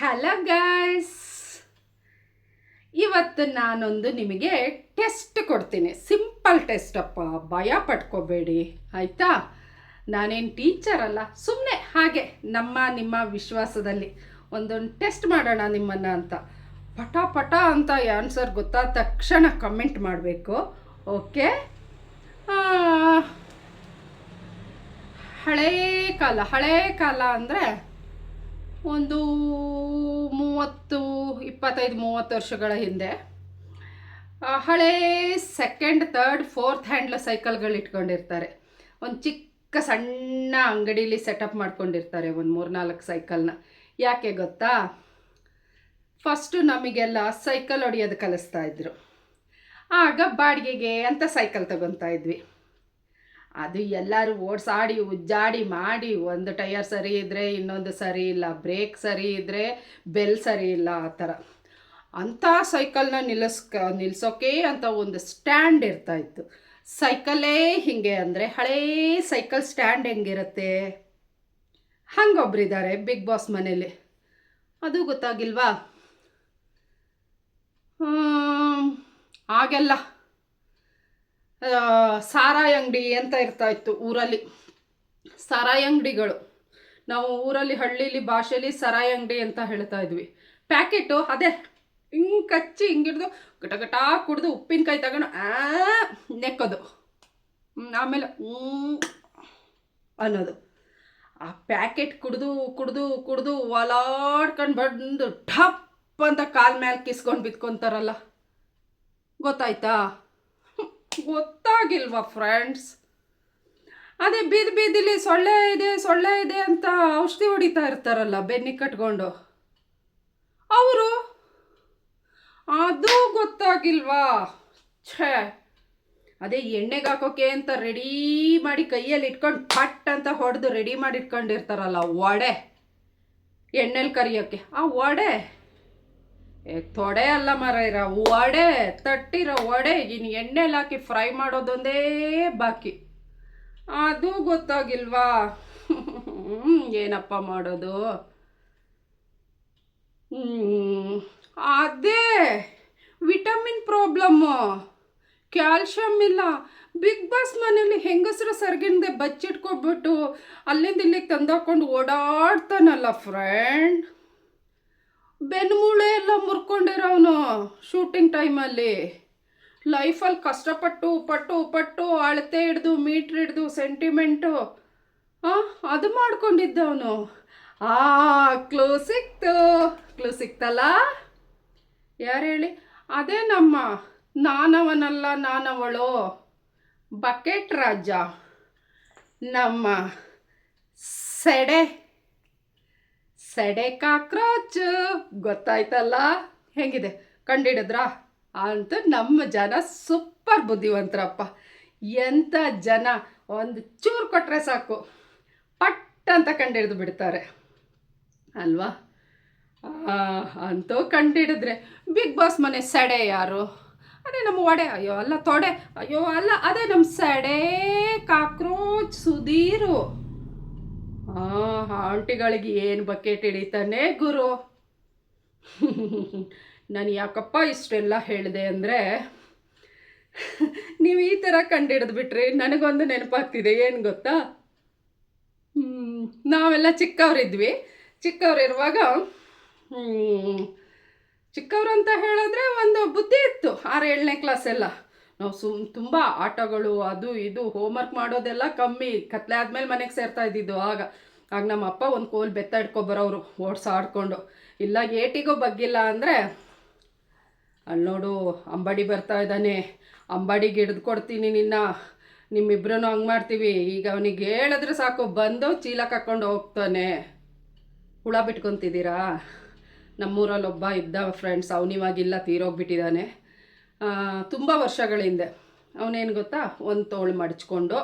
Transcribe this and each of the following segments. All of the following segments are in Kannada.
ಹಲೋ ಗಾಯ್ಸ್ ಇವತ್ತು ನಾನೊಂದು ನಿಮಗೆ ಟೆಸ್ಟ್ ಕೊಡ್ತೀನಿ. ಸಿಂಪಲ್ ಟೆಸ್ಟ್ ಅಪ್ಪ. ಭಯ ಪಟ್ಕೋಬೇಡಿ. ಆಯಿತಾ? ನಾನೇನು ಟೀಚರ್ ಅಲ್ಲ. ಸುಮ್ಮನೆ ಹಾಗೆ ನಮ್ಮ, ನಿಮ್ಮ ವಿಶ್ವಾಸದಲ್ಲಿ ಒಂದೊಂದು ಟೆಸ್ಟ್ ಮಾಡೋಣ ನಿಮ್ಮನ್ನು ಅಂತ. ಪಟ ಪಟ ಅಂತ ಆನ್ಸರ್ ಗೊತ್ತಾದ ತಕ್ಷಣ ಕಮೆಂಟ್ ಮಾಡಬೇಕು. ಓಕೆ ಹಳೇ ಕಾಲ. ಹಳೇ ಕಾಲ ಅಂದರೆ ಒಂದು ಮೂವತ್ತು, ಇಪ್ಪತ್ತೈದು, ಮೂವತ್ತು ವರ್ಷಗಳ ಹಿಂದೆ ಹಳೆ ಸೆಕೆಂಡ್ ತರ್ಡ್ ಫೋರ್ತ್ ಹ್ಯಾಂಡ್ಲ ಸೈಕಲ್ಗಳು ಇಟ್ಕೊಂಡಿರ್ತಾರೆ. ಒಂದು ಚಿಕ್ಕ ಸಣ್ಣ ಅಂಗಡೀಲಿ ಸೆಟಪ್ ಮಾಡ್ಕೊಂಡಿರ್ತಾರೆ ಒಂದು ಮೂರ್ನಾಲ್ಕು ಸೈಕಲ್ನ ಯಾಕೆ ಗೊತ್ತಾ? ಫಸ್ಟು ನಮಗೆಲ್ಲ ಸೈಕಲ್ ಹೊಡೆಯೋದು ಕಲಿಸ್ತಾ ಇದ್ರು. ಆಗ ಬಾಡಿಗೆಗೆ ಅಂತ ಸೈಕಲ್ ತಗೊತಾ ಇದ್ವಿ. ಅದು ಎಲ್ಲರೂ ಓಡಿಸಾಡಿ, ಉಜ್ಜಾಡಿ ಮಾಡಿ, ಒಂದು ಟಯರ್ ಸರಿ ಇದ್ದರೆ ಇನ್ನೊಂದು ಸರಿ ಇಲ್ಲ, ಬ್ರೇಕ್ ಸರಿ ಇದ್ದರೆ ಬೆಲ್ ಸರಿ ಇಲ್ಲ, ಆ ಥರ. ಅಂಥ ಸೈಕಲ್ನ ನಿಲ್ಲಿಸ್ಕ ನಿಲ್ಲಿಸೋಕೆ ಅಂತ ಒಂದು ಸ್ಟ್ಯಾಂಡ್ ಇರ್ತಾಯಿತ್ತು ಸೈಕಲೇ ಹೀಗೆ ಅಂದರೆ ಹಳೇ ಸೈಕಲ್ ಸ್ಟ್ಯಾಂಡ್ ಹೆಂಗಿರುತ್ತೆ? ಹಂಗೊಬ್ರಿದ್ದಾರೆ ಬಿಗ್ ಬಾಸ್ ಮನೇಲಿ. ಅದು ಗೊತ್ತಾಗಿಲ್ವಾ? ಆಗೆಲ್ಲ ಸಾರಾಯಿ ಅಂಗಡಿ ಅಂತ ಇರ್ತಾ ಇತ್ತು ಊರಲ್ಲಿ. ಸಾರಾಯಿ ಅಂಗಡಿಗಳು. ನಾವು ಊರಲ್ಲಿ ಹಳ್ಳಿಲಿ ಭಾಷೆಯಲ್ಲಿ ಸರಾಯಿ ಅಂಗಡಿ ಅಂತ ಹೇಳ್ತಾ ಇದ್ವಿ. ಪ್ಯಾಕೆಟು ಅದೇ, ಹಿಂಗೆ ಕಚ್ಚಿ ಹಿಂಗಿಡ್ದು ಗಟ ಗಟ ಕುಡ್ದು ಉಪ್ಪಿನಕಾಯಿ ತಗೊಂಡು ಆ, ನೆಕ್ಕೋದು. ಆಮೇಲೆ ಅನ್ನೋದು. ಆ ಪ್ಯಾಕೆಟ್ ಕುಡ್ದು ಕುಡ್ದು ಕುಡ್ದು ಒಲಾಡ್ಕೊಂಡು ಬಂದು ಠಪ್ ಅಂತ ಕಾಲ್ ಮೇಲೆ ಕಿಸ್ಕೊಂಡು ಬಿತ್ಕೊಂತಾರಲ್ಲ. ಗೊತ್ತಾಯ್ತಾ? ಗೊತ್ತಾಗಿಲ್ವಾ ಫ್ರೆಂಡ್ಸ್ ಅದೇ ಬೀದಿ ಬೀದಿಲಿ ಸೊಳ್ಳೆ ಇದೆ ಸೊಳ್ಳೆ ಇದೆ ಅಂತ ಔಷಧಿ ಹೊಡಿತಾ ಇರ್ತಾರಲ್ಲ ಬೆನ್ನಿ ಕಟ್ಕೊಂಡು. ಅವರು? ಅದು ಗೊತ್ತಾಗಿಲ್ವಾ? ಛೇ, ಅದೇ ಎಣ್ಣೆಗೆ ಹಾಕೋಕೆ ಅಂತ ರೆಡಿ ಮಾಡಿ ಕೈಯಲ್ಲಿ ಇಟ್ಕೊಂಡು ಪಟ್ ಅಂತ ಹೊಡೆದು ರೆಡಿ ಮಾಡಿ ಇಟ್ಕೊಂಡಿರ್ತಾರಲ್ಲ ವಡೆ. ಎಣ್ಣೆಲಿ ಕರಿಯೋಕ್ಕೆ ಆ ವಡೆ ತೊಡೆ ಅಲ್ಲ ಮರ ವಡೆ, ತಟ್ಟಿರೋ ವಡೆ, ಇನ್ನು ಎಣ್ಣೆಲಿ ಹಾಕಿ ಫ್ರೈ ಮಾಡೋದೊಂದೇ ಬಾಕಿ. ಅದು ಗೊತ್ತಾಗಿಲ್ವಾ? ಏನಪ್ಪ ಮಾಡೋದು? ಅದೇ ವಿಟಮಿನ್ ಪ್ರಾಬ್ಲಮ್ಮು. ಕ್ಯಾಲ್ಶಿಯಮ್ ಇಲ್ಲ. ಬಿಗ್ ಬಾಸ್ ಮನೇಲಿ ಹೆಂಗಸರು ಸರ್ಗಿಂದೆ ಬಚ್ಚಿಟ್ಕೊಬಿಟ್ಟು ಅಲ್ಲಿಂದ ಇಲ್ಲಿಗೆ ತಂದಾಕೊಂಡು ಓಡಾಡ್ತಾನಲ್ಲ ಫ್ರೆಂಡ್ ಬೆನ್ಮೂಳೆ ಎಲ್ಲ ಮುರ್ಕೊಂಡಿರೋನು ಶೂಟಿಂಗ್ ಟೈಮಲ್ಲಿ ಲೈಫಲ್ಲಿ ಕಷ್ಟಪಟ್ಟು, ಪಟ್ಟು ಪಟ್ಟು, ಅಳತೆ ಹಿಡ್ದು ಮೀಟ್ರ್ ಹಿಡ್ದು ಸೆಂಟಿಮೆಂಟು ಅದು ಮಾಡ್ಕೊಂಡಿದ್ದವನು ಆ ಕ್ಲೂ ಸಿಕ್ತು. ಕ್ಲೂ ಸಿಕ್ತಲ್ಲ? ಯಾರು ಹೇಳಿ? ಅದೇ ನಮ್ಮ ನಾನವನಲ್ಲ, ನಾನವಳು. ಬಕೆಟ್ ರಾಜ. ನಮ್ಮ ಸೆಡೆ. ಸೆಡೆ ಕಾಕ್ರೋಚ್ ಗೊತ್ತಾಯ್ತಲ್ಲ? ಹೆಂಗಿದೆ? ಕಂಡಿಡಿದ್ರಾ? ಅಂತ ನಮ್ಮ ಜನ ಸೂಪರ್ ಬುದ್ಧಿವಂತರಪ್ಪ. ಎಂಥ ಜನ? ಒಂದು ಚೂರು ಕೊಟ್ಟರೆ ಸಾಕು. ಪಟ್ ಅಂತ ಕಂಡಿಡಿದು ಬಿಡ್ತಾರೆ. ಅಲ್ವಾ? ಅಂತೂ ಕಂಡಿಡಿದ್ರೆ. ಬಿಗ್ ಬಾಸ್ ಮನೆ ಸೆಡೆ ಯಾರು? ಅದೇ ನಮ್ಮ ಒಡೆ. ಅಯ್ಯೋ, ಅಲ್ಲ ತೊಡೆ. ಅಯ್ಯೋ, ಅಲ್ಲ, ಅದೇ ನಮ್ಮ ಸೆಡೆ ಕಾಕ್ರೋಚ್ ಸುಧೀರು. ಆಂಟಿಗಳಿಗೆ ಏನು ಬಕೆಟ್ ಹಿಡಿತಾನೆ ಗುರು? ನಾನು ಯಾಕಪ್ಪ ಇಷ್ಟೆಲ್ಲ ಹೇಳಿದೆ ಅಂದರೆ, ನೀವು ಈ ಥರ ಕಂಡಿಡಿದ್ಬಿಟ್ರಿ ನನಗೊಂದು ನೆನಪಾಗ್ತಿದೆ, ಏನು ಗೊತ್ತಾ? ನಾವೆಲ್ಲ ಚಿಕ್ಕವರಿದ್ವಿ. ಚಿಕ್ಕವರಿರುವಾಗ ಚಿಕ್ಕವರು ಅಂತ ಹೇಳಿದ್ರೆ ಒಂದು ಬುದ್ಧಿ ಇತ್ತು. ಆರು ಏಳನೇ ಕ್ಲಾಸ್ ಎಲ್ಲ. ನಾವು ಸುಮ್ ತುಂಬ ಆಟಗಳು, ಅದು ಇದು ಹೋಮ್ವರ್ಕ್ ಮಾಡೋದೆಲ್ಲ ಕಮ್ಮಿ. ಕತ್ಲೆ ಆದಮೇಲೆ ಮನೆಗೆ ಸೇರ್ತಾ ಇದ್ದಿದ್ದು ಆಗ. ಆಗ ನಮ್ಮ ಅಪ್ಪ ಒಂದು ಕೋಲ್ ಬೆತ್ತ ಇಟ್ಕೊಬರೋರು ಓಡ್ಸಾಡ್ಕೊಂಡು ಇಲ್ಲ, ಏಟಿಗೂ ಬಗ್ಗಿಲ್ಲ ಅಂದರೆ ಅಲ್ಲಿ ನೋಡು, ಅಂಬಾಡಿ ಬರ್ತಾ ಇದ್ದಾನೆ. ಅಂಬಾಡಿಗೆ ಹಿಡ್ದು ಕೊಡ್ತೀನಿ ನಿನ್ನ. ನಿಮ್ಮಿಬ್ರೂ ಹಂಗೆ ಮಾಡ್ತೀವಿ. ಈಗ ಅವನಿಗೆ ಹೇಳಿದ್ರೆ ಸಾಕು, ಬಂದು ಚೀಲ ಕರ್ಕೊಂಡು ಹೋಗ್ತಾನೆ. ಹುಳ ಬಿಟ್ಕೊತಿದ್ದೀರಾ? ನಮ್ಮೂರಲ್ಲಿ ಒಬ್ಬ ಇದ್ದ ಫ್ರೆಂಡ್ಸ್ ಅವನಿವಾಗಿಲ್ಲ ತೀರೋಗ್ಬಿಟ್ಟಿದ್ದಾನೆ. ತುಂಬ ವರ್ಷಗಳ ಹಿಂದೆ. ಅವನೇನು ಗೊತ್ತಾ? ಒಂದು ತೋಳು ಮಡಚ್ಕೊಂಡು,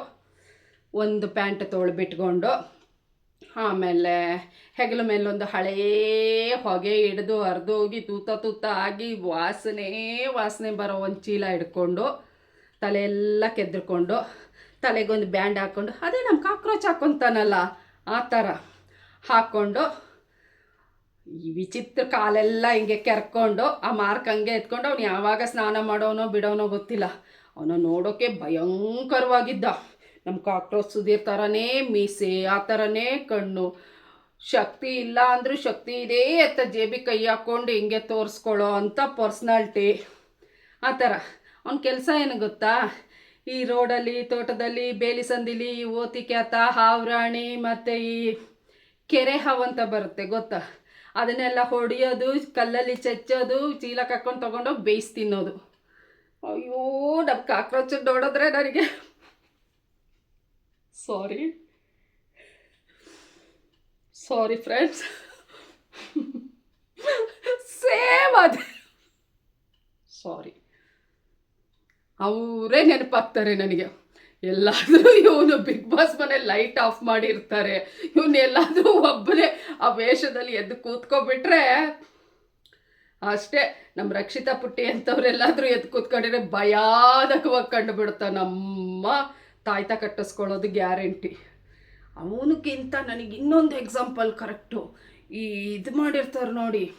ಒಂದು ಪ್ಯಾಂಟ್ ತೋಳು ಬಿಟ್ಕೊಂಡು ಆಮೇಲೆ ಹೆಗಲ ಮೇಲೊಂದು ಹಳೇ ಹೊಗೆ ಹಿಡಿದು ಹರಿದೋಗಿ ತೂತ ತೂತ ಆಗಿ ವಾಸನೆ ವಾಸನೆ ಬರೋ ಒಂದು ಚೀಲ ಹಿಡ್ಕೊಂಡು ತಲೆಯೆಲ್ಲ ಕೆದ್ರಿಕೊಂಡು ತಲೆಗೊಂದು ಬ್ಯಾಂಡ್ ಹಾಕ್ಕೊಂಡು ಅದೇ ನಮ್ಮ ಕಾಕ್ರೋಚ್ ಹಾಕೊತಾನಲ್ಲ, ಆ ಥರ ಹಾಕ್ಕೊಂಡು ಈ ವಿಚಿತ್ರ ಕಾಲೆಲ್ಲ ಹಿಂಗೆ ಕೆರ್ಕೊಂಡು ಆ ಮಾರ್ಕ್ ಹಂಗೆ ಎತ್ಕೊಂಡು ಅವ್ನು ಯಾವಾಗ ಸ್ನಾನ ಮಾಡೋನೋ ಬಿಡೋನೋ ಗೊತ್ತಿಲ್ಲ. ಅವನು ನೋಡೋಕೆ ಭಯಂಕರವಾಗಿದ್ದ. ನಮ್ಮ ಕಾಕ್ರೋಚ್ ಸುಧೀರ್ ಥರನೇ ಮೀಸೆ, ಆ ಥರನೇ ಕಣ್ಣು. ಶಕ್ತಿ ಇಲ್ಲ ಅಂದರೂ ಶಕ್ತಿ ಇದೆ ಅಂತ ಜೇಬಿ ಕೈ ಹಾಕ್ಕೊಂಡು ಹಿಂಗೆ ತೋರಿಸ್ಕೊಳ್ಳೋ ಅಂಥ ಪರ್ಸ್ನಾಲ್ಟಿ. ಆ ಥರ. ಅವ್ನ ಕೆಲಸ ಏನು ಗೊತ್ತಾ? ಈ ರೋಡಲ್ಲಿ ತೋಟದಲ್ಲಿ, ಬೇಲಿ ಸಂದಿಲಿ, ಈ ಓತಿ ಕ್ಯಾತ ಹಾವ್ರಾಣಿ ಮತ್ತು ಈ ಕೆರೆ ಹಾವು ಅಂತ ಬರುತ್ತೆ, ಗೊತ್ತಾ? ಅದನ್ನೆಲ್ಲ ಹೊಡೆಯೋದು, ಕಲ್ಲಲ್ಲಿ ಚಚ್ಚೋದು ಚೀಲ ಕಕ್ಕೊಂಡು ತೊಗೊಂಡೋಗಿ ಬೇಯಿಸಿ ತಿನ್ನೋದು. ಅಯ್ಯೋ ನಮ್ಮ ಕಾಕ್ರೋಚ್ ನೋಡಿದ್ರೆ ನನಗೆ ಸಾರಿ ಸಾರಿ ಫ್ರೆಂಡ್ಸ್ ಸೇಮ್ ಅದೇ. ಸಾರಿ ಅವರೇ ನೆನಪಾಗ್ತಾರೆ ನನಗೆ. ಎಲ್ಲಾದರೂ ಇವನು ಬಿಗ್ ಬಾಸ್ ಮನೆ ಲೈಟ್ ಆಫ್ ಮಾಡಿರ್ತಾರೆ. ಇವನು ಎಲ್ಲಾದರೂ ಒಬ್ಬನೇ ಆ ವೇಷದಲ್ಲಿ ಎದ್ದು ಕೂತ್ಕೊಬಿಟ್ರೆ ಅಷ್ಟೇ. ನಮ್ಮ ರಕ್ಷಿತಾ ಪುಟ್ಟಿ ಅಂಥವ್ರೆಲ್ಲಾದರೂ ಎದ್ದು ಕೂತ್ಕೊಂಡಿದ್ರೆ ಭಯಾನಕವಾಗಿ ಕಂಡುಬಿಡ್ತಾ ನಮ್ಮ ತಾಯ್ತ ಕಟ್ಟಿಸ್ಕೊಳ್ಳೋದು ಗ್ಯಾರಂಟಿ. ಅವನಕ್ಕಿಂತ ನನಗೆ ಇನ್ನೊಂದು ಎಕ್ಸಾಂಪಲ್ ಕರೆಕ್ಟು ಈ ಇದು ಮಾಡಿರ್ತಾರೆ ನೋಡಿ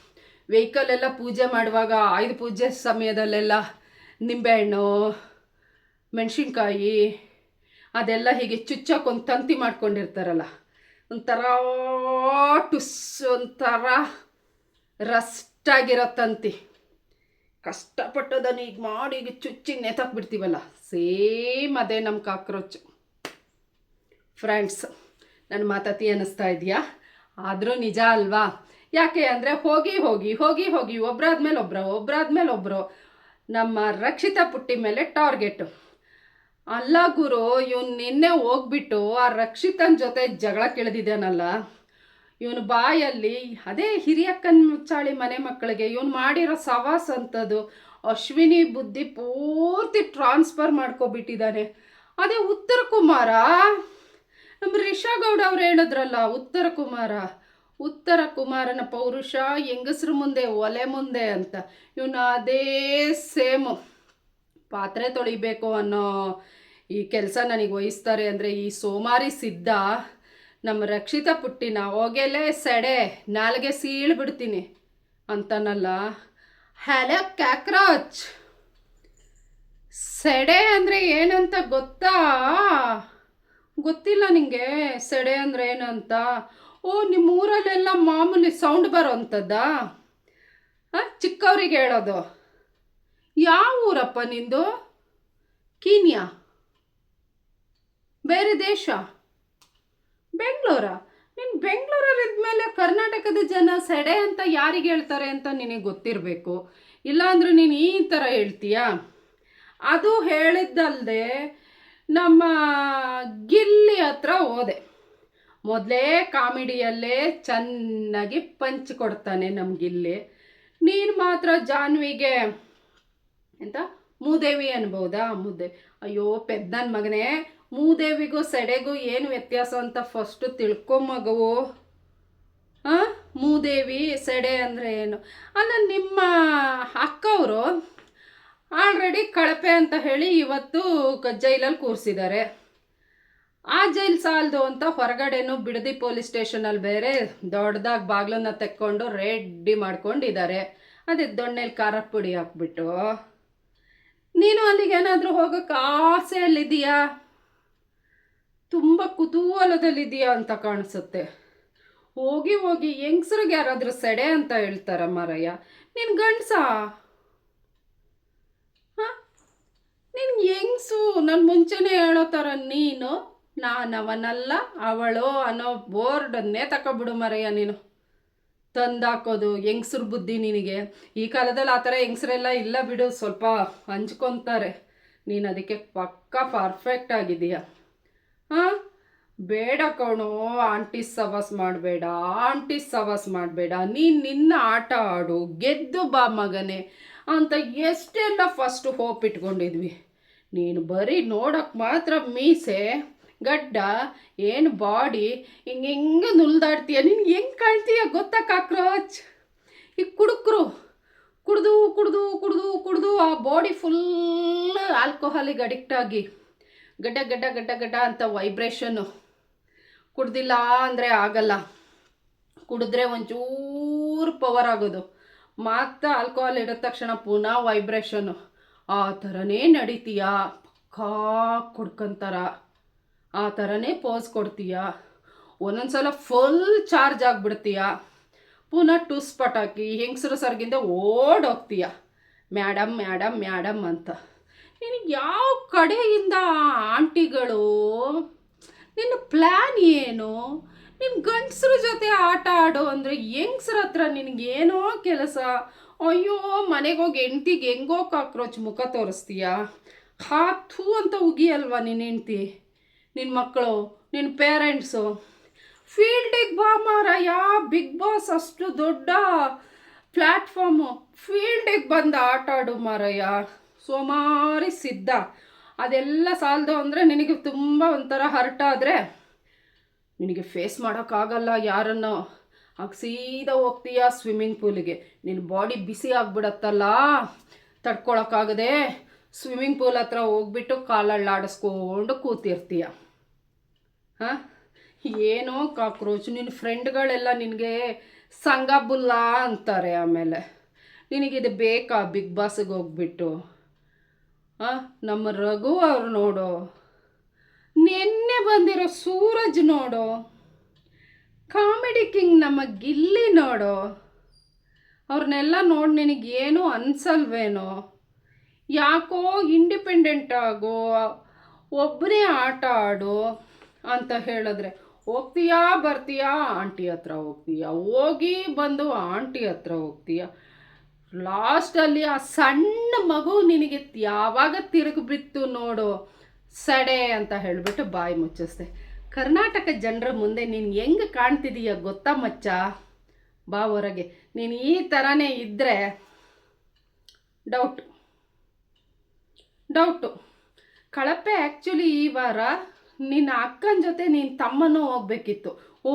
ವೆಹಿಕಲ್ ಎಲ್ಲ ಪೂಜೆ ಮಾಡುವಾಗ ಆಯುಧ ಪೂಜೆ ಸಮಯದಲ್ಲೆಲ್ಲ ನಿಂಬೆಹಣ್ಣು, ಮೆಣಸಿನ್ಕಾಯಿ, ಅದೆಲ್ಲ ಹೀಗೆ ಚುಚ್ಚಕ್ಕೆ ಒಂದು ತಂತಿ ಮಾಡ್ಕೊಂಡಿರ್ತಾರಲ್ಲ. ಒಂಥರ ಟುಸ್, ಒಂಥರ ರಸ್ಟಾಗಿರೋ ತಂತಿ. ಕಷ್ಟಪಟ್ಟದನ್ನು ಈಗ ಮಾಡಿ ಈಗ ಚುಚ್ಚಿ ನೇತಾಕ್ಬಿಡ್ತೀವಲ್ಲ. ಸೇಮ್ ಅದೇ ನಮ್ಮ ಕಾಕ್ರೋಚ್. ಫ್ರೆಂಡ್ಸ್ ನನ್ನ ಮಾತಾತಿ ಅನ್ನಿಸ್ತಾ ಇದೆಯಾ? ಆದರೂ ನಿಜ ಅಲ್ವಾ? ಯಾಕೆ ಅಂದರೆ ಹೋಗಿ ಹೋಗಿ ಹೋಗಿ ಹೋಗಿ ಒಬ್ರಾದ್ಮೇಲೆ ಒಬ್ರು, ಒಬ್ರಾದ್ಮೇಲೆ ಒಬ್ಬರು ನಮ್ಮ ರಕ್ಷಿತ ಪುಟ್ಟಿ ಮೇಲೆ ಟಾರ್ಗೆಟ್. ಅಲ್ಲ ಗುರು, ಇವನು ನಿನ್ನೆ ಹೋಗ್ಬಿಟ್ಟು ಆ ರಕ್ಷಿತನ ಜೊತೆ ಜಗಳ ಕೆಳೆದಿದ್ದಾನಲ್ಲ ಇವನು ಬಾಯಲ್ಲಿ ಅದೇ ಹಿರಿಯಕ್ಕನ ಮುಚ್ಚಾಳಿ ಮನೆ ಮಕ್ಕಳಿಗೆ ಇವನು ಮಾಡಿರೋ ಸವಾಸ್ ಅಂಥದ್ದು ಅಶ್ವಿನಿ ಬುದ್ಧಿ ಪೂರ್ತಿ ಟ್ರಾನ್ಸ್ಫರ್ ಮಾಡ್ಕೊಬಿಟ್ಟಿದ್ದಾನೆ. ಅದೇ ಉತ್ತರ ಕುಮಾರ? ನಮ್ಮ ರಿಷಾ ಗೌಡ ಅವ್ರು ಹೇಳಿದ್ರಲ್ಲ, ಉತ್ತರ ಕುಮಾರ? ಉತ್ತರ ಕುಮಾರನ ಪೌರುಷ ಹೆಂಗಸ್ರ ಮುಂದೆ, ಒಲೆ ಮುಂದೆ ಅಂತ. ಇವನು ಅದೇ ಸೇಮು ಪಾತ್ರೆ ತೊಳಿಬೇಕು ಅನ್ನೋ ಈ ಕೆಲಸ ನನಗೆ ವಹಿಸ್ತಾರೆ ಅಂದರೆ ಈ ಸೋಮಾರಿ ಸಿದ್ಧ, ನಮ್ಮ ರಕ್ಷಿತ ಪುಟ್ಟಿನ ಹೋಗೆಲೆ ಸೆಡೆ, ನಾಲ್ಗೆ ಸೀಳ್ಬಿಡ್ತೀನಿ ಅಂತನಲ್ಲ. ಹಲೋ ಕ್ಯಾಕ್ರಾಚ್ ಸೆಡೆ ಅಂದರೆ ಏನಂತ ಗೊತ್ತಾ? ಗೊತ್ತಿಲ್ಲ ನಿಂಗೆ, ಸೆಡೆ ಅಂದರೆ ಏನಂತ? ಓ ನಿಮ್ಮ ಊರಲ್ಲೆಲ್ಲ ಮಾಮೂಲಿ ಸೌಂಡ್ ಬರೋ ಅಂಥದ್ದಾ ಹಾಂ, ಚಿಕ್ಕವರಿಗೆ ಹೇಳೋದು. ಯಾವ ಊರಪ್ಪ ನಿಂದು? ಕೀನ್ಯಾ? ಬೇರೆ ದೇಶ? ಬೆಂಗಳೂರ? ನೀನು ಬೆಂಗಳೂರಲ್ಲಿದ್ಮೇಲೆ ಕರ್ನಾಟಕದ ಜನ ಸೆಡೆ ಅಂತ ಯಾರಿಗೆ ಹೇಳ್ತಾರೆ ಅಂತ ನಿನಗೆ ಗೊತ್ತಿರಬೇಕು? ಇಲ್ಲಾಂದ್ರೆ ನೀನು ಈ ಥರ ಹೇಳ್ತೀಯಾ? ಅದು ಹೇಳಿದ್ದಲ್ಲದೆ ನಮ್ಮ ಗಿಲ್ಲಿ ಹತ್ರ ಹೋದೆ. ಮೊದಲೇ ಕಾಮಿಡಿಯಲ್ಲೇ ಚೆನ್ನಾಗಿ ಪಂಚ್ ಕೊಡ್ತಾನೆ ನಮ್ಮ ಗಿಲ್ಲಿ. ನೀನು ಮಾತ್ರ ಜಾನ್ವಿಗೆ ಎಂತ? ಮೂದೇವಿ ಅನ್ಬೋದಾ? ಮುದ್ದೆ ಅಯ್ಯೋ, ಪೆದ್ದನ ಮಗನೇ ಮೂದೇವಿಗೂ ಸೆಡೆಗೂ ಏನು ವ್ಯತ್ಯಾಸ ಅಂತ ಫಸ್ಟು ತಿಳ್ಕೊಂಮಗವು ಹಾಂ ಮೂದೇವಿ ಸೆಡೆ ಅಂದರೆ ಏನು? ಅಲ್ಲ, ನಿಮ್ಮ ಅಕ್ಕವರು ಆಲ್ರೆಡಿ ಕಳಪೆ ಅಂತ ಹೇಳಿ ಇವತ್ತು ಜೈಲಲ್ಲಿ ಕೂರಿಸಿದ್ದಾರೆ. ಆ ಜೈಲ್ ಸಾಲದು ಅಂತ ಹೊರಗಡೆನೂ ಬಿಡದಿ ಪೊಲೀಸ್ ಸ್ಟೇಷನಲ್ಲಿ ಬೇರೆ ದೊಡ್ಡದಾಗಿ ಬಾಗ್ಲನ್ನ ತೆಕ್ಕೊಂಡು ರೆಡ್ಡಿ ಮಾಡ್ಕೊಂಡಿದ್ದಾರೆ. ಅದೇ ದೊಣ್ಣೆಲಿ ಖಾರ ಪುಡಿ ಹಾಕ್ಬಿಟ್ಟು. ನೀನು ಅಲ್ಲಿಗೆ ಏನಾದರೂ ಹೋಗೋಕ್ಕೆ ಆಸೆಯಲ್ಲಿದೆಯಾ ತುಂಬ ಕುತೂಹಲದಲ್ಲಿದೆಯಾ ಅಂತ ಕಾಣಿಸುತ್ತೆ. ಹೋಗಿ ಹೋಗಿ ಹೆಂಗ್ಸ್ರಿಗೆ ಯಾರಾದರೂ ಸೆಡೆ ಅಂತ ಹೇಳ್ತಾರ ಮಾರಯ್ಯ? ನೀನು ಗಂಡಸ? ನೀನು ಹೆಂಗ್ಸು? ನಾನು ಮುಂಚೆನೇ ಹೇಳೋ ಥರ ನೀನು? ನಾನು ಅವನಲ್ಲ ಅವಳು ಅನ್ನೋ ಬೋರ್ಡನ್ನೇ ತಗೊಬಿಡು ಮರಯ್ಯ ನೀನು. ತಂದಾಕೋದು, ಹೆಂಗಸ್ರ ಬುದ್ಧಿ ನಿನಗೆ. ಈ ಕಾಲದಲ್ಲಿ ಆ ಥರ ಹೆಂಗಸ್ರೆಲ್ಲ ಇಲ್ಲ ಬಿಡು, ಸ್ವಲ್ಪ ಹಂಚ್ಕೊತಾರೆ. ನೀನು ಅದಕ್ಕೆ ಪಕ್ಕಾ ಪರ್ಫೆಕ್ಟ್ ಆಗಿದೀಯ ಹಾಂ? ಬೇಡ ಕಣೋ, ಆಂಟಿ ಸವಾಸ್ ಮಾಡಬೇಡ, ಆಂಟಿ ಸವಾಸ್ ಮಾಡಬೇಡ. ನೀನು ನಿನ್ನ ಆಟ ಆಡು, ಗೆದ್ದು ಬಾ ಮಗನೇ ಅಂತ ಎಷ್ಟೆಲ್ಲ ಫಸ್ಟ್ ಹೋಪ್ ಇಟ್ಕೊಂಡಿದ್ವಿ. ನೀನು ಬರೀ ನೋಡೋಕ್ಕೆ ಮಾತ್ರ ಮೀಸೆ, ಗಡ್ಡ, ಏನು ಬಾಡಿ, ಹಿಂಗೆ ಹೆಂಗೆ ನುಲ್ದಾಡ್ತೀಯ, ನೀನು ಹೆಂಗೆ ಕಾಣ್ತೀಯ ಗೊತ್ತಾ ಕಾಕ್ರೋಚ್? ಈ ಕುಡುಕ್ರು ಕುಡ್ದು ಕುಡ್ದು ಕುಡ್ದು ಕುಡ್ದು, ಆ ಬಾಡಿ ಫುಲ್ ಆಲ್ಕೋಹಾಲಿಗೆ ಅಡಿಕ್ಟ್ ಆಗಿ. ಗಡ್ಡ ಗಡ್ಡ ಗಡ್ಡ ಗಡ್ಡ ಅಂತ ವೈಬ್ರೇಷನ್ನು ಕುಡ್ದಿಲ್ಲ ಅಂದರೆ ಆಗಲ್ಲ. ಕುಡಿದ್ರೆ ಒಂಚೂರು ಚೂರು ಪವರ್ ಆಗೋದು. ಮತ್ತೆ ಆಲ್ಕೋಹಾಲ್ ಇಡೋ ತಕ್ಷಣ ಪುನಃ ವೈಬ್ರೇಷನ್ನು ಆ ಥರನೇ ನಡೀತೀಯಾ. ಕಾ ಕುಡ್ಕೊಂತಾರ. ಆ ಥರನೇ ಪೋಸ್ ಕೊಡ್ತೀಯ. ಒಂದೊಂದ್ಸಲ ಫುಲ್ ಚಾರ್ಜ್ ಆಗಿಬಿಡ್ತೀಯ. ಪುನಃ ಟೂ ಸ್ಪಾಟ್ ಹಾಕಿ ಹೆಂಗಸರು ಸರ್ಗಿಂದ ಓಡೋಗ್ತೀಯ. ಮ್ಯಾಡಮ್ ಮ್ಯಾಡಮ್ ಮ್ಯಾಡಮ್ ಅಂತ. ನಿನಗೆ ಯಾವ ಕಡೆಯಿಂದ ಆಂಟಿಗಳು? ನಿನ್ನ ಪ್ಲ್ಯಾನ್ ಏನು? ನಿಮ್ಮ ಗಂಡಸ್ರ ಜೊತೆ ಆಟ ಆಡು ಅಂದರೆ ಹೆಂಗ್ಸ್ರ ಹತ್ರ ನಿನಗೇನೋ ಕೆಲಸ? ಅಯ್ಯೋ, ಮನೆಗೆ ಹೋಗಿ ಹೆಂಡ್ತಿಗೆ ಹೆಂಗೋ ಕಾಕ್ರೋಚ್ ಮುಖ ತೋರಿಸ್ತೀಯಾ? ಹಾ ಥೂ ಅಂತ ಉಗಿಯಲ್ವಾ ನಿನ್ನ ಹೆಂಡ್ತಿ? ನಿನ್ನ ಮಕ್ಕಳು ನಿನ್ನ ಪೇರೆಂಟ್ಸು? ಫೀಲ್ಡಿಗೆ ಬಾ ಮಾರಾಯ, ಬಿಗ್ ಬಾಸ್ ಅಷ್ಟು ದೊಡ್ಡ ಪ್ಲ್ಯಾಟ್ಫಾರ್ಮು ಫೀಲ್ಡಿಗೆ ಬಂದು ಆಟ ಆಡು ಮಾರಾಯ. ಸೋಮಾರಿ ಸಿದ್ಧ. ಅದೆಲ್ಲ ಸಾಲದು ಅಂದರೆ ನಿನಗೆ ತುಂಬ ಒಂಥರ ಹರ್ಟ್ ಆದರೆ ನಿನಗೆ ಫೇಸ್ ಮಾಡೋಕ್ಕಾಗಲ್ಲ ಯಾರನ್ನು. ಆಗ ಸೀದಾ ಹೋಗ್ತೀಯ ಸ್ವಿಮ್ಮಿಂಗ್ ಪೂಲಿಗೆ ನಿನ್ನ ಬಾಡಿ ಬಿಸಿ ಆಗಿಬಿಡತ್ತಲ್ಲ. ತಡ್ಕೊಳಕ್ಕಾಗದೆ ಸ್ವಿಮ್ಮಿಂಗ್ ಪೂಲ್ ಹತ್ರ ಹೋಗ್ಬಿಟ್ಟು ಕಾಲಳ್ಳಾಡಿಸ್ಕೊಂಡು ಕೂತಿರ್ತೀಯ. ಹಾಂ? ಏನೋ ಕಾಕ್ರೋಚ್. ನಿನ್ನ ಫ್ರೆಂಡ್ಗಳೆಲ್ಲ ನಿನಗೆ ಸಂಗಬುಲ್ಲ ಅಂತಾರೆ ಆಮೇಲೆ. ನಿನಗಿದು ಬೇಕಾ ಬಿಗ್ ಬಾಸ್ಗೆ ಹೋಗ್ಬಿಟ್ಟು? ನಮ್ಮ ರಘು ಅವ್ರು ನೋಡು. ನಿನ್ನೆ ಬಂದಿರೋ ಸೂರಜ್ ನೋಡು. ಕಾಮಿಡಿ ಕಿಂಗ್ ನಮ್ಮ ಗಿಲ್ಲಿ ನೋಡು. ಅವ್ರನ್ನೆಲ್ಲ ನೋಡಿ ನಿನಗೇನು ಅನ್ಸಲ್ವೇನೋ. ಯಾಕೋ ಇಂಡಿಪೆಂಡೆಂಟ್ ಆಗೋ ಒಬ್ಬನೇ ಆಟ ಆಡು ಅಂತ ಹೇಳಿದ್ರೆ, ಹೋಗ್ತೀಯಾ ಬರ್ತೀಯಾ? ಆಂಟಿ ಹತ್ರ ಹೋಗ್ತೀಯಾ? ಹೋಗಿ ಬಂದು ಆಂಟಿ ಹತ್ರ ಹೋಗ್ತೀಯಾ? ಲಾಸ್ಟಲ್ಲಿ ಆ ಸಣ್ಣ ಮಗು ನಿನಗೆ ಯಾವಾಗ ತಿರುಗಿಬಿತ್ತು ನೋಡು, ಸಡೆ ಅಂತ ಹೇಳಿಬಿಟ್ಟು ಬಾಯಿ ಮುಚ್ಚಿಸ್ದೆ. ಕರ್ನಾಟಕ ಜನರ ಮುಂದೆ ನೀನು ಹೆಂಗೆ ಕಾಣ್ತಿದೀಯ ಗೊತ್ತಾ ಮಚ್ಚ? ಬಾ ಹೊರಗೆ. ನೀನು ಈ ಥರನೇ ಇದ್ದರೆ ಡೌಟ್ ಡೌಟು ಕಳಪೆ ಆ್ಯಕ್ಚುಲಿ ಈ ವಾರ ನಿನ್ನ ಅಕ್ಕನ ಜೊತೆ ನಿನ್ನ ತಮ್ಮನೂ ಹೋಗ್ಬೇಕಿತ್ತು. ಓ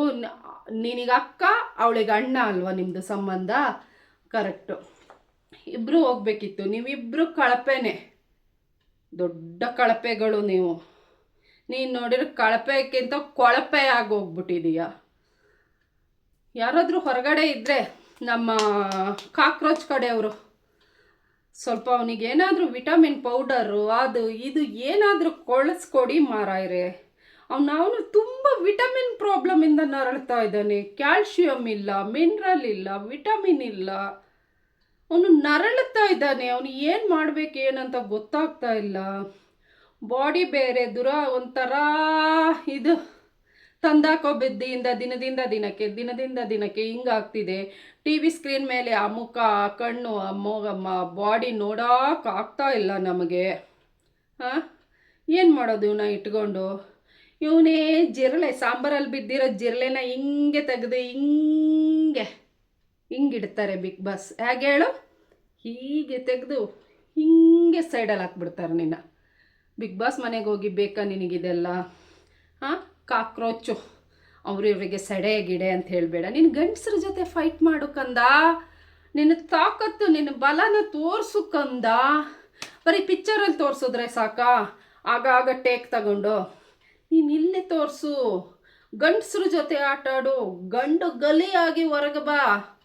ನಿನಗೆ ಅಕ್ಕ ಅವಳಿಗೆ ಅಣ್ಣ ಅಲ್ವಾ ನಿಮ್ಮದು ಸಂಬಂಧ? ಕರೆಕ್ಟು ಇಬ್ಬರು ಹೋಗ್ಬೇಕಿತ್ತು. ನೀವಿಬ್ಬರು ಕಳಪೆನೇ. ದೊಡ್ಡ ಕಳಪೆಗಳು ನೀವು. ನೀನು ನೋಡಿರೋ ಕಳಪೆಕ್ಕಿಂತ ಕೊಳಪೆ ಆಗಿ ಹೋಗ್ಬಿಟ್ಟಿದೀಯ. ಯಾರಾದರೂ ಹೊರಗಡೆ ಇದ್ದರೆ ನಮ್ಮ ಕಾಕ್ರೋಚ್ ಕಡೆಯವರು, ಸ್ವಲ್ಪ ಅವನಿಗೆ ಏನಾದರೂ ವಿಟಮಿನ್ ಪೌಡರು, ಅದು, ಇದು ಏನಾದರೂ ಕೊಳಿಸ್ಕೊಡಿ ಮಾರಾಯ್ರೆ. ಅವನು ಅವನು ತುಂಬ ವಿಟಮಿನ್ ಪ್ರಾಬ್ಲಮಿಂದ ನರಳ್ತಾ ಇದ್ದಾನೆ. ಕ್ಯಾಲ್ಶಿಯಂ ಇಲ್ಲ, ಮಿನರಲ್ ಇಲ್ಲ, ವಿಟಮಿನ್ ಇಲ್ಲ. ಅವನು ನರಳುತ್ತಾ ಇದ್ದಾನೆ, ಅವನು ಏನು ಮಾಡ್ಬೇಕು, ಏನಂತ ಗೊತ್ತಾಗ್ತಾ ಇಲ್ಲ. ಬಾಡಿ ಬೇರೆ, ದುರ, ಒಂಥರ ಇದು. ತಂದಾಕೋ ಬಿದ್ದಿಯಿಂದ, ದಿನದಿಂದ ದಿನಕ್ಕೆ ದಿನದಿಂದ ದಿನಕ್ಕೆ ಹಿಂಗಾಗ್ತಿದೆ. ಟಿ ವಿ ಸ್ಕ್ರೀನ್ ಮೇಲೆ ಆ ಮುಖ, ಆ ಕಣ್ಣು, ಆ ಮೋಗ ಬಾಡಿ ನೋಡೋಕ್ಕಾಗ್ತಾ ಇಲ್ಲ ನಮಗೆ. ಹಾಂ ಏನು ಮಾಡೋದು ಇವನ ಇಟ್ಕೊಂಡು? ಇವನೇ ಜಿರಳೆ, ಸಾಂಬಾರಲ್ಲಿ ಬಿದ್ದಿರೋ ಜಿರಳೆನ ಹಿಂಗೆ ತೆಗೆದು, ಹಿಂಗೆ. ಹಿಂಗಿಡ್ತಾರೆ ಬಿಗ್ ಬಾಸ್. ಹೇಗೆ ಹೇಳು? ಹೀಗೆ ತೆಗೆದು ಹಿಂಗೆ ಸೈಡಲ್ಲಿ ಹಾಕ್ಬಿಡ್ತಾರೆ ನಿನ್ನ. ಬಿಗ್ ಬಾಸ್ ಮನೆಗೆ ಹೋಗಿ ಬೇಕಾ ನಿನಗಿದೆಲ್ಲ? ಹಾಂ ಕಾಕ್ರೋಚು. ಅವ್ರಿವ್ರಿಗೆ ಸಡೆ ಗಿಡೆ ಅಂತ ಹೇಳಬೇಡ. ನಿನ್ನ ಗಂಡಸ್ರ ಜೊತೆ ಫೈಟ್ ಮಾಡು ಕಂದ. ನಿನ್ನ ತಾಕತ್ತು, ನಿನ್ನ ಬಲನ ತೋರಿಸು ಕಂದ. ಬರೀ ಪಿಕ್ಚರಲ್ಲಿ ತೋರಿಸಿದ್ರೆ ಸಾಕಾ? ಆಗಾಗ ಟೇಕ್ ತಗೊಂಡು. ನೀನು ಇಲ್ಲಿ ತೋರಿಸು. ಗಂಡಸ್ರ ಜೊತೆ ಆಟಾಡು. ಗಂಡು ಗಲಿಯಾಗಿ ಹೊರಗೆ ಬಾ.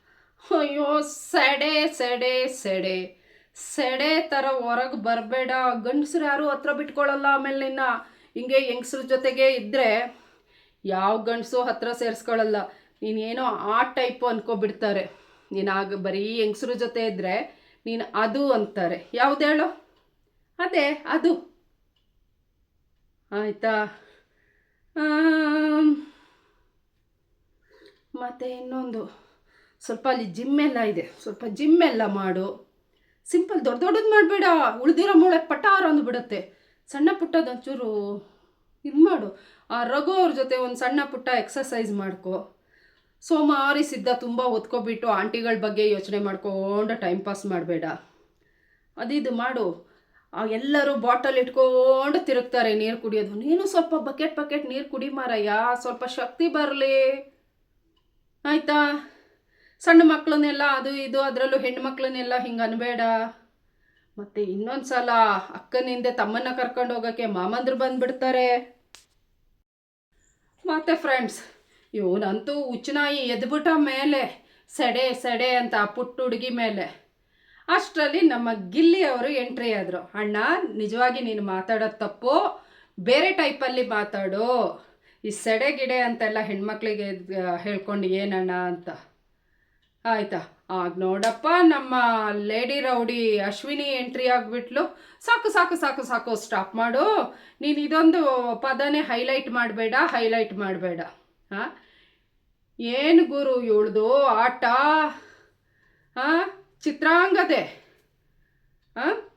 ಅಯ್ಯೋ, ಸೆಡೆ ಸೆಡೆ ಸೆಡೆ. ಸೆಡೆ ಥರ ಹೊರಗೆ ಬರಬೇಡ. ಗಂಡಸ್ರು ಯಾರು ಹತ್ರ ಬಿಟ್ಕೊಳ್ಳಲ್ಲ ಆಮೇಲೆ ನಿನ್ನ. ಹಿಂಗೆ ಹೆಂಗಸ್ರ ಜೊತೆಗೆ ಇದ್ದರೆ ಯಾವ ಗಂಡಸು ಹತ್ರ ಸೇರಿಸ್ಕೊಳ್ಳಲ್ಲ ನೀನೇನೋ ಆ ಟೈಪು ಅನ್ಕೊಬಿಡ್ತಾರೆ. ನೀನು ಆಗ ಬರೀ ಹೆಂಗಸ್ರ ಜೊತೆ ಇದ್ದರೆ ನೀನು ಅದು ಅಂತಾರೆ. ಯಾವ್ದು ಹೇಳೋ? ಅದೇ, ಅದು. ಆಯಿತಾ? ಮತ್ತು ಇನ್ನೊಂದು. ಸ್ವಲ್ಪ ಅಲ್ಲಿ ಜಿಮ್ ಎಲ್ಲ ಇದೆ. ಸ್ವಲ್ಪ ಜಿಮ್ ಎಲ್ಲ ಮಾಡು. ಸಿಂಪಲ್ ದೊಡ್ಡ ದೊಡ್ಡದು ಮಾಡಬೇಡ. ಉಳಿದಿರೋ ಮೂಳೆ ಪಟಾರ ಅಂದ್ಬಿಡುತ್ತೆ. ಸಣ್ಣ ಪುಟ್ಟದೊಂಚೂರು ಇದು ಮಾಡು. ಆ ರಘು ಅವ್ರ ಜೊತೆ ಒಂದು ಸಣ್ಣ ಪುಟ್ಟ ಎಕ್ಸಸೈಸ್ ಮಾಡ್ಕೊ. ಸೋಮಾರಿ ಸಿದ್ಧ ತುಂಬ ಒತ್ಕೊಬಿಟ್ಟು ಆಂಟಿಗಳ ಬಗ್ಗೆ ಯೋಚನೆ ಮಾಡ್ಕೊಂಡು ಟೈಮ್ ಪಾಸ್ ಮಾಡಬೇಡ. ಅದಿದು ಮಾಡು. ಆ ಎಲ್ಲರೂ ಬಾಟಲ್ ಇಟ್ಕೊಂಡು ತಿರುಗ್ತಾರೆ ನೀರು ಕುಡಿಯೋದು. ನೀನು ಸ್ವಲ್ಪ ಬಕೆಟ್ ಬಕೆಟ್ ನೀರು ಕುಡಿ ಮಾರಯ್ಯ. ಸ್ವಲ್ಪ ಶಕ್ತಿ ಬರಲಿ. ಆಯಿತಾ? ಸಣ್ಣ ಮಕ್ಕಳನ್ನೆಲ್ಲ ಅದು ಇದು, ಅದರಲ್ಲೂ ಹೆಣ್ಣು ಮಕ್ಕಳನ್ನೆಲ್ಲ ಹಿಂಗೆ ಅನ್ಬೇಡ. ಮತ್ತು ಇನ್ನೊಂದು ಸಲ ಅಕ್ಕನಿಂದ ತಮ್ಮನ್ನ ಕರ್ಕೊಂಡು ಹೋಗೋಕ್ಕೆ ಮಾಮಂದ್ರು ಬಂದ್ಬಿಡ್ತಾರೆ. ಮತ್ತೆ ಫ್ರೆಂಡ್ಸ್ ಇವನಂತೂ ಉಚ್ಚನಾಯಿ ಎದ್ಬಿಟ್ಟ ಮೇಲೆ ಸಡೆ ಸಡೆ ಅಂತ ಪುಟ್ಟ ಹುಡುಗಿ ಮೇಲೆ. ಅಷ್ಟರಲ್ಲಿ ನಮ್ಮ ಗಿಲ್ಲಿ ಅವರು ಎಂಟ್ರಿ ಆದರು. ಅಣ್ಣ, ನಿಜವಾಗಿ ನೀನು ಮಾತಾಡೋದು ತಪ್ಪು. ಬೇರೆ ಟೈಪಲ್ಲಿ ಮಾತಾಡು. ಈ ಸೆಡೆ, ಗಿಡೆ ಅಂತೆಲ್ಲ ಹೆಣ್ಮಕ್ಳಿಗೆ ಹೇಳ್ಕೊಂಡು ಏನಣ್ಣ? ಅಂತ. ಆಯ್ತಾ? ಆಗ ನೋಡಪ್ಪ, ನಮ್ಮ ಲೇಡಿ ರೌಡಿ ಅಶ್ವಿನಿ ಎಂಟ್ರಿ ಆಗಿಬಿಟ್ಲು. ಸಾಕು ಸಾಕು ಸಾಕು ಸಾಕು ಸ್ಟಾಪ್ ಮಾಡು. ನೀನು ಇದೊಂದು ಪದನೇ ಹೈಲೈಟ್ ಮಾಡಬೇಡ ಹೈಲೈಟ್ ಮಾಡಬೇಡ. ಹಾಂ? ಏನು ಗುರು ಇವಳ್ದು ಆಟ? ಹಾಂ? ಚಿತ್ರಾಂಗದೆ. ಹಾಂ?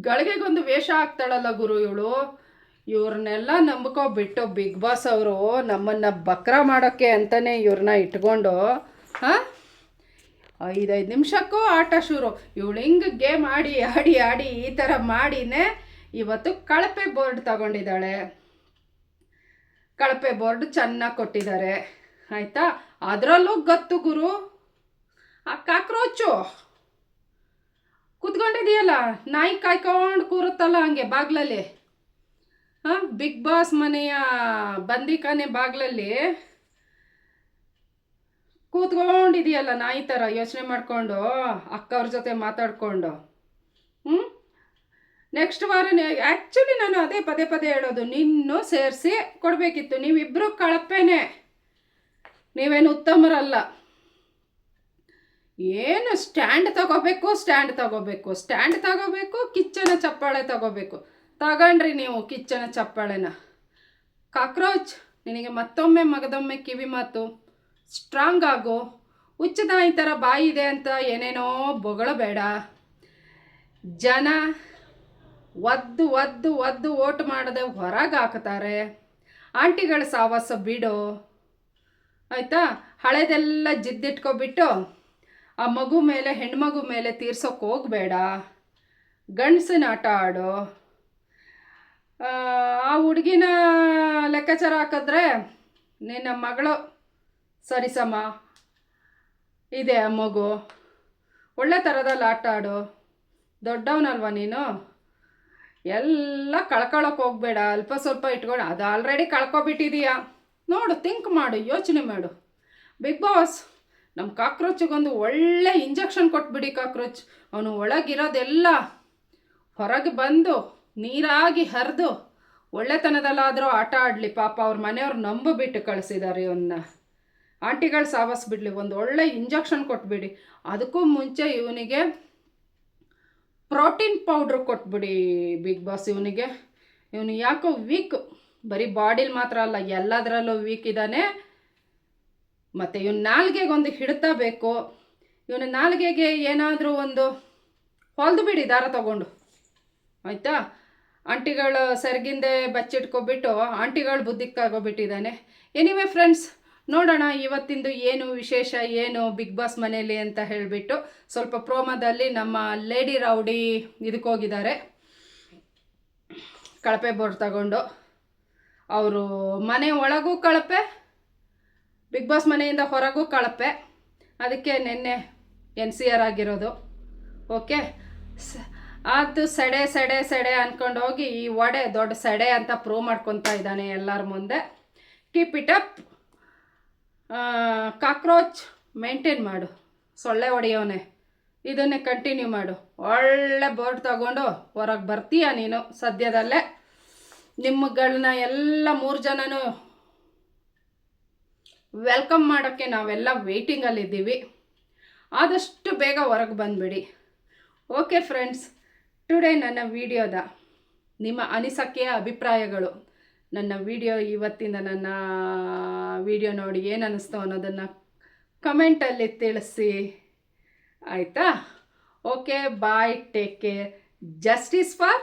ಗಳಿಗೆಗೊಂದು ವೇಷ ಆಗ್ತಾಳಲ್ಲ ಗುರು ಇವಳು. ಇವ್ರನ್ನೆಲ್ಲ ನಂಬ್ಕೊಬಿಟ್ಟು ಬಿಗ್ ಬಾಸ್ ಅವರು ನಮ್ಮನ್ನು ಬಕ್ರ ಮಾಡೋಕ್ಕೆ ಅಂತಲೇ ಇವ್ರನ್ನ ಇಟ್ಕೊಂಡು. ಹಾಂ? ಐದೈದು ನಿಮಿಷಕ್ಕೂ ಆಟ ಶುರು. ಇವಳು ಹಿಂಗೆ ಗೇಮ್ ಆಡಿ ಆಡಿ ಆಡಿ ಈ ಥರ ಮಾಡಿನೇ ಇವತ್ತು ಕಳಪೆ ಬೋರ್ಡ್ ತಗೊಂಡಿದ್ದಾಳೆ. ಕಳಪೆ ಬೋರ್ಡ್ ಚೆನ್ನಾಗಿ ಕೊಟ್ಟಿದ್ದಾರೆ. ಆಯಿತಾ? ಅದರಲ್ಲೂ ಗತ್ತು ಗುರು. ಆ ಕಾಕ್ರೋಚು. ಕುತ್ಕೊಂಡಿದೆಯಲ್ಲ ನಾಯಿ ಕಾಯ್ಕೊಂಡು ಕೂರುತ್ತಲ್ಲ ಹಂಗೆ ಬಾಗ್ಲಲ್ಲಿ? ಹಾಂ, ಬಿಗ್ ಬಾಸ್ ಮನೆಯ ಬಂದಿಕಾನೆ ಬಾಗ್ಲಲ್ಲಿ. ಕೂತ್ಕೊಂಡಿದೆಯಲ್ಲ ನಾಯಿ ಥರ ಯೋಚನೆ ಮಾಡಿಕೊಂಡು ಅಕ್ಕವ್ರ ಜೊತೆ ಮಾತಾಡಿಕೊಂಡು. ಹ್ಞೂ ನೆಕ್ಸ್ಟ್ ವಾರನೇ ಆ್ಯಕ್ಚುಲಿ ನಾನು ಅದೇ ಪದೇ ಪದೇ ಹೇಳೋದು, ನಿನ್ನೂ ಸೇರಿಸಿ ಕೊಡಬೇಕಿತ್ತು. ನೀವಿಬ್ಬರು ಕಳಪೆನೇ. ನೀವೇನು ಉತ್ತಮರಲ್ಲ. ಏನು ಸ್ಟ್ಯಾಂಡ್ ತಗೋಬೇಕು ಸ್ಟ್ಯಾಂಡ್ ತಗೋಬೇಕು. ಸ್ಟ್ಯಾಂಡ್ ತಗೋಬೇಕು, ಕಿಚ್ಚನ ಚಪ್ಪಾಳೆ ತಗೋಬೇಕು. ತಗೊಂಡ್ರಿ ನೀವು ಕಿಚ್ಚನ ಚಪ್ಪಾಳೆನ. ಕಾಕ್ರೋಚ್, ನಿನಗೆ ಮತ್ತೊಮ್ಮೆ ಮಗದೊಮ್ಮೆ ಕಿವಿ ಮಾತು. ಸ್ಟ್ರಾಂಗ್ ಆಗು ಹುಚ್ಚದ ಈ ಥರ ಬಾಯಿ ಇದೆ ಅಂತ ಏನೇನೋ ಬೊಗಳಬೇಡ ಜನ ಒದ್ದು ಒದ್ದು ಒದ್ದು ಓಟ್ ಮಾಡದೆ ಹೊರಗೆ ಹಾಕ್ತಾರೆ ಆಂಟಿಗಳ ಸಾವಾಸ ಬಿಡು. ಆಯಿತಾ? ಹಳೆದೆಲ್ಲ ಜಿದ್ದಿಟ್ಕೊಬಿಟ್ಟು ಆ ಮಗು ಮೇಲೆ, ಹೆಣ್ಮಗು ಮೇಲೆ ತೀರ್ಸೋಕೆ ಹೋಗಬೇಡ. ಗಂಡಸಿನ ಆಟ ಆಡು. ಆ ಹುಡುಗಿನ ಲೆಕ್ಕಾಚಾರ ಹಾಕಿದ್ರೆ ನಿನ್ನ ಮಗಳು ಸರಿಸಮ. ಇದೆ ಆ ಮಗು. ಒಳ್ಳೆ ಥರದಲ್ಲಿ ಆಟ ಆಡು. ದೊಡ್ಡವನಲ್ವ ನೀನು? ಎಲ್ಲ ಕಳ್ಕೊಳ್ಳೋಕೆ ಹೋಗಬೇಡ. ಅಲ್ಪ ಸ್ವಲ್ಪ ಇಟ್ಕೊಂಡು ಅದು ಆಲ್ರೆಡಿ ಕಳ್ಕೊಬಿಟ್ಟಿದೀಯ? ನೋಡು ಥಿಂಕ್ ಮಾಡು, ಯೋಚನೆ ಮಾಡು. ಬಿಗ್ ಬಾಸ್ ನಮ್ಮ ಕಾಕ್ರೋಚಿಗೊಂದು ಒಳ್ಳೆ ಇಂಜೆಕ್ಷನ್ ಕೊಟ್ಬಿಡಿ ಕಾಕ್ರೋಚ್. ಅವನು ಒಳಗಿರೋದೆಲ್ಲ ಹೊರಗೆ ಬಂದು ನೀರಾಗಿ ಹರಿದು ಒಳ್ಳೆತನದಲ್ಲಾದರೂ ಆಟ ಆಡಲಿ. ಪಾಪ ಅವ್ರ ಮನೆಯವ್ರು ನಂಬಿಬಿಟ್ಟು ಕಳಿಸಿದ್ದಾರೆ ಇವನ್ನ ಆಂಟಿಗಳು ಸಾಬಸ್ ಬಿಡಲಿ, ಒಂದು ಒಳ್ಳೆ ಇಂಜೆಕ್ಷನ್ ಕೊಟ್ಬಿಡಿ. ಅದಕ್ಕೂ ಮುಂಚೆ ಇವನಿಗೆ ಪ್ರೋಟೀನ್ ಪೌಡ್ರ್ ಕೊಟ್ಬಿಡಿ ಬಿಗ್ ಬಾಸ್ ಇವನಿಗೆ. ಇವನು ಯಾಕೋ ವೀಕ್ ಬರೀ ಬಾಡಿಲಿ ಮಾತ್ರ ಅಲ್ಲ, ಎಲ್ಲದರಲ್ಲೂ ವೀಕ್ ಇದ್ದಾನೆ ಮತ್ತು ಇವನು ನಾಲ್ಗೆಗೆ ಒಂದು ಹಿಡಿತ ಬೇಕು. ಇವನು ನಾಲ್ಗೆಗೆ ಏನಾದರೂ ಒಂದು ಹೊಲ್ದು ಬಿಡಿ, ದಾರ ತಗೊಂಡು. ಆಯಿತಾ? ಆಂಟಿಗಳು ಸೆರಗಿಂದೆ ಬಚ್ಚಿಟ್ಕೊಬಿಟ್ಟು, ಆಂಟಿಗಳು ಬುದ್ಧಿಗೆ ತಗೋಬಿಟ್ಟಿದ್ದಾನೆ ಎನಿವೆ ಫ್ರೆಂಡ್ಸ್ ನೋಡೋಣ ಇವತ್ತಿಂದು ಏನು ವಿಶೇಷ, ಏನು ಬಿಗ್ ಬಾಸ್ ಮನೆಯಲ್ಲಿ ಅಂತ ಹೇಳಿಬಿಟ್ಟು ಸ್ವಲ್ಪ ಪ್ರೋಮದಲ್ಲಿ ನಮ್ಮ ಲೇಡಿ ರೌಡಿ ಇದಕ್ಕೋಗಿದ್ದಾರೆ ಕಳಪೆ ಬೋರ್ಡ್ ತಗೊಂಡು. ಅವರು ಮನೆ ಒಳಗೂ ಕಳಪೆ, ಬಿಗ್ ಬಾಸ್ ಮನೆಯಿಂದ ಹೊರಗೂ ಕಳಪೆ. ಅದಕ್ಕೆ ನಿನ್ನೆ ಎನ್ ಸಿ ಆರ್ ಆಗಿರೋದು. ಓಕೆ? ಅದು ಸೆಡೆ ಸೆಡೆ ಸೆಡೆ ಅಂದ್ಕೊಂಡು ಹೋಗಿ ಈ ಒಡೆ ದೊಡ್ಡ ಸೆಡೆ ಅಂತ ಪ್ರೂವ್ ಮಾಡ್ಕೊತಾ ಇದ್ದಾನೆ ಎಲ್ಲರ ಮುಂದೆ. Keep it up cockroach maintain ಮಾಡು. ಸೊಳ್ಳೆ ಹೊಡೆಯೋನೆ. ಇದನ್ನೇ ಕಂಟಿನ್ಯೂ ಮಾಡು. ಒಳ್ಳೆ ಬೋರ್ಡ್ ತಗೊಂಡು ಹೊರಗೆ ಬರ್ತೀಯ ನೀನು? ಸದ್ಯದಲ್ಲೇ ನಿಮ್ಮಗಳನ್ನ ಎಲ್ಲ ಮೂರು ಜನನೂ ವೆಲ್ಕಮ್ ಮಾಡೋಕ್ಕೆ ನಾವೆಲ್ಲ ವೆಯ್ಟಿಂಗಲ್ಲಿದ್ದೀವಿ ಆದಷ್ಟು ಬೇಗ ಹೊರಗೆ ಬಂದುಬಿಡಿ. ಓಕೆ ಫ್ರೆಂಡ್ಸ್, ಟುಡೇ ನನ್ನ ವಿಡಿಯೋದ ನಿಮ್ಮ ಅನಿಸಕೆಯ ಅಭಿಪ್ರಾಯಗಳು. ನನ್ನ ವಿಡಿಯೋ ಇವತ್ತಿಂದ ನನ್ನ ವಿಡಿಯೋ ನೋಡಿ ಏನು ಅನ್ನಿಸ್ತು ಅನ್ನೋದನ್ನು ಕಮೆಂಟಲ್ಲಿ ತಿಳಿಸಿ. ಆಯಿತಾ? Okay bye take care justice for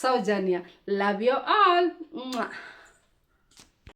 Soujanya. Love you all